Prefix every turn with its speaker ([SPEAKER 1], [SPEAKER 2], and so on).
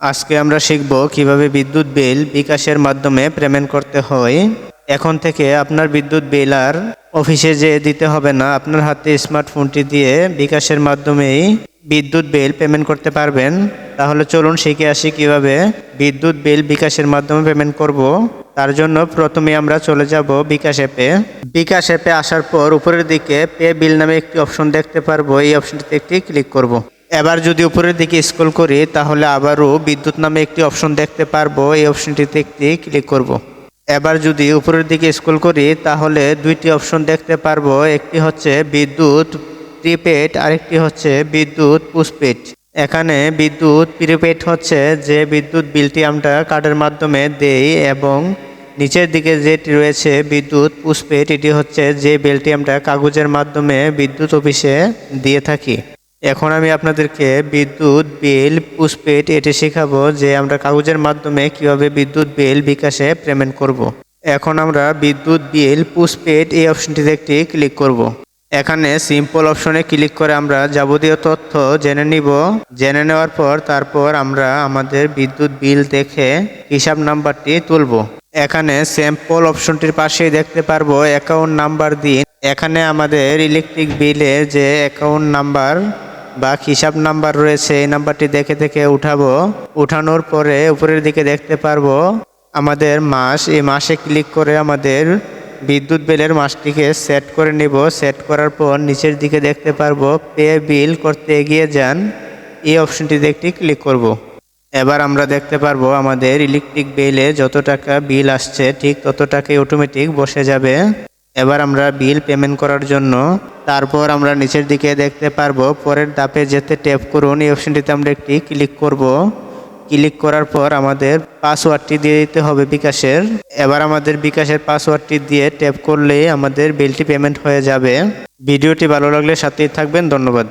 [SPEAKER 1] আজকে আমরা শিখব কীভাবে বিদ্যুৎ বিল বিকাশের মাধ্যমে পেমেন্ট করতে হয়। এখন থেকে আপনার বিদ্যুৎ বিল আর অফিসে যেয়ে দিতে হবে না। আপনার হাতে স্মার্টফোনটি দিয়ে বিকাশের মাধ্যমেই বিদ্যুৎ বিল পেমেন্ট করতে পারবেন। তাহলে চলুন শিখে আসি কীভাবে বিদ্যুৎ বিল বিকাশের মাধ্যমে পেমেন্ট করব। তার জন্য প্রথমে আমরা চলে যাব বিকাশ অ্যাপে। বিকাশ অ্যাপে আসার পর উপরের দিকে পে বিল নামে একটি অপশন দেখতে পারব। এই অপশনটিতে একটি ক্লিক করব। এবার যদি উপরের দিকে স্ক্রল করি, তাহলে আবারও বিদ্যুৎ নামে একটি অপশন দেখতে পারব। এই অপশনটিতে একটি ক্লিক করব। এবার যদি উপরের দিকে স্ক্রল করি, তাহলে দুইটি অপশন দেখতে পারব। একটি হচ্ছে বিদ্যুৎ প্রিপেড আরেকটি হচ্ছে বিদ্যুৎ পুস্টপেড এখানে বিদ্যুৎ প্রিপেড হচ্ছে যে বিদ্যুৎ বিলটি আমরা কার্ডের মাধ্যমে দেই এবং নিচের দিকে যেটি রয়েছে বিদ্যুৎ পুষ্পেট এটি হচ্ছে যে বিলটি আমরা কাগজের মাধ্যমে বিদ্যুৎ অফিসে দিয়ে থাকি। এখন আমি আপনাদেরকে বিদ্যুৎ বিল, পুষ্পেট এটি শেখাবো যে আমরা কাগজের মাধ্যমে কীভাবে বিদ্যুৎ বিল বিকাশে পেমেন্ট করব। এখন আমরা বিদ্যুৎ বিল, পুষ্পেট এই অপশনটিতে একটি ক্লিক করব। এখানে সিম্পল অপশনে ক্লিক করে আমরা যাবতীয় তথ্য জেনে নিব জেনে নেওয়ার পর তারপর আমরা আমাদের বিদ্যুৎ বিল দেখে হিসাব নাম্বারটি তুলব এখানে স্যাম্পল অপশনটির পাশেই দেখতে পারব অ্যাকাউন্ট নাম্বার দিন এখানে আমাদের ইলেকট্রিক বিলের যে অ্যাকাউন্ট নাম্বার বা হিসাব নাম্বার রয়েছে, এই নাম্বারটি দেখে দেখে উঠাবো। উঠানোর পরে উপরের দিকে দেখতে পারব, আমাদের মাস, এই মাসে ক্লিক করে আমাদের বিদ্যুৎ বিলের মাসটিকে সেট করে নিব। সেট করার পর নিচের দিকে দেখতে পারব, পে বিল করতে এগিয়ে যান। এই অপশনটিতে একটি ক্লিক করব। এবার আমরা দেখতে পারব আমাদের ইলেকট্রিক বিলে যত টাকা বিল আসছে, ঠিক তত টাকাই অটোমেটিক বসে যাবে। এবার আমরা বিল পেমেন্ট করার জন্য, তারপর আমরা নিচের দিকে দেখতে পারব, পরের ধাপে যেতে ট্যাপ করুন, এই অপশনটিতে আমরা একটি ক্লিক করব। ক্লিক করার পর আমাদের পাসওয়ার্ডটি দিয়ে দিতে হবে বিকাশের। এবার আমাদের বিকাশের পাসওয়ার্ডটি দিয়ে ট্যাপ করলেই আমাদের বিলটি পেমেন্ট হয়ে যাবে। ভিডিওটি ভালো লাগলে সাথেই থাকবেন, ধন্যবাদ।